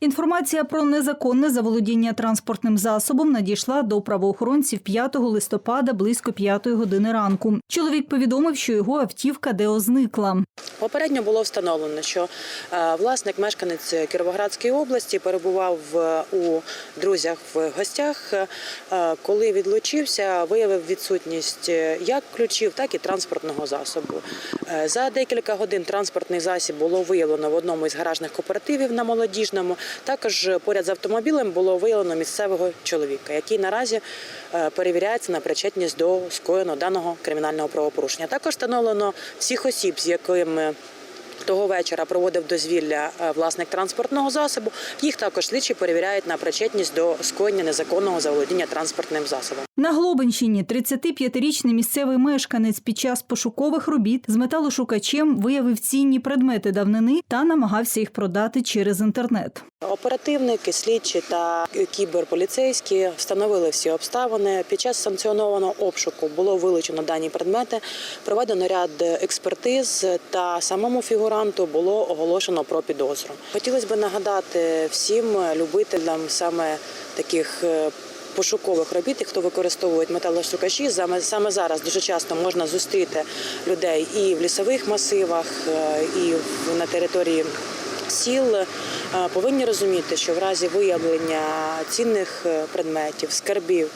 Інформація про незаконне заволодіння транспортним засобом надійшла до правоохоронців 5 листопада близько 5 години ранку. Чоловік повідомив, що його автівка део зникла. Попередньо було встановлено, що е, власник, мешканець Кіровоградської області, перебував е, у друзях в гостях. Е, Коли відлучився, виявив відсутність як ключів, так і транспортного засобу. За декілька годин транспортний засіб було виявлено в одному із гаражних кооперативів на молодіжному. Також поряд з автомобілем було виявлено місцевого чоловіка, який наразі перевіряється на причетність до скоєного даного кримінального правопорушення. Також встановлено всіх осіб, з якими того вечора проводив дозвілля е, власник транспортного засобу. Їх також слідчі перевіряють на причетність до скоєння незаконного заволодіння транспортним засобом. На Глобинщині 35-річний місцевий мешканець під час пошукових робіт з металошукачем виявив цінні предмети давнини та намагався їх продати через інтернет. Оперативники, слідчі та кіберполіцейські встановили всі обставини. Під час санкціонованого обшуку було вилучено дані предмети, проведено ряд експертиз та самому фігуранту було оголошено про підозру. Хотілося б нагадати всім любителям саме таких. Пошукових робіт, і хто використовують металошукачі, саме зараз дуже часто можна зустріти людей і в лісових масивах, е, і на території сіл. Е, повинні розуміти, що в разі виявлення цінних е, предметів, скарбів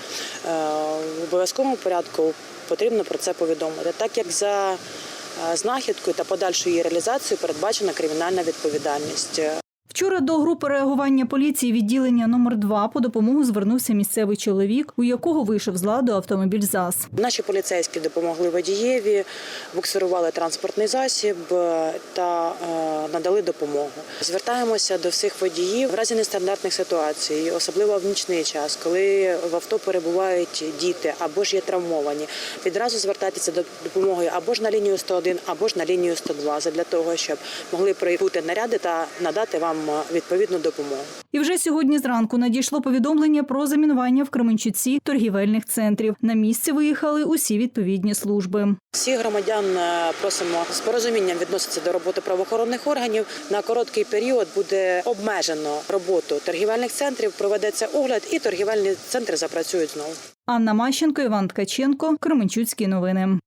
в обов'язковому порядку потрібно про це повідомити, так як за знахідкою та подальшою її реалізацією передбачена кримінальна відповідальність. Вчора до групи реагування поліції відділення номер 2 по допомогу звернувся місцевий чоловік, у якого вийшов з ладу автомобіль ЗАЗ. Наші поліцейські допомогли водієві, буксирували транспортний засіб е, та е, надали допомогу. Звертаємося до всіх водіїв в разі нестандартних ситуацій, особливо в нічний час, коли в авто перебувають діти або ж є травмовані. Відразу звертайтеся до допомоги або ж на лінію 101, або ж на лінію 102, для того, щоб могли прибути наряди та надати вам е, відповідну допомогу. І вже сьогодні зранку надійшло повідомлення про замінування в Кременчуці торгівельних центрів. На місце виїхали усі відповідні служби. Всіх громадян е, просимо з порозумінням відноситися до роботи правоохоронних органів. На короткий період буде обмежено роботу торгівельних центрів, проведеться огляд, і торгівельні центри запрацюють знову. Анна Мащенко, Іван Ткаченко, Кременчуцькі новини.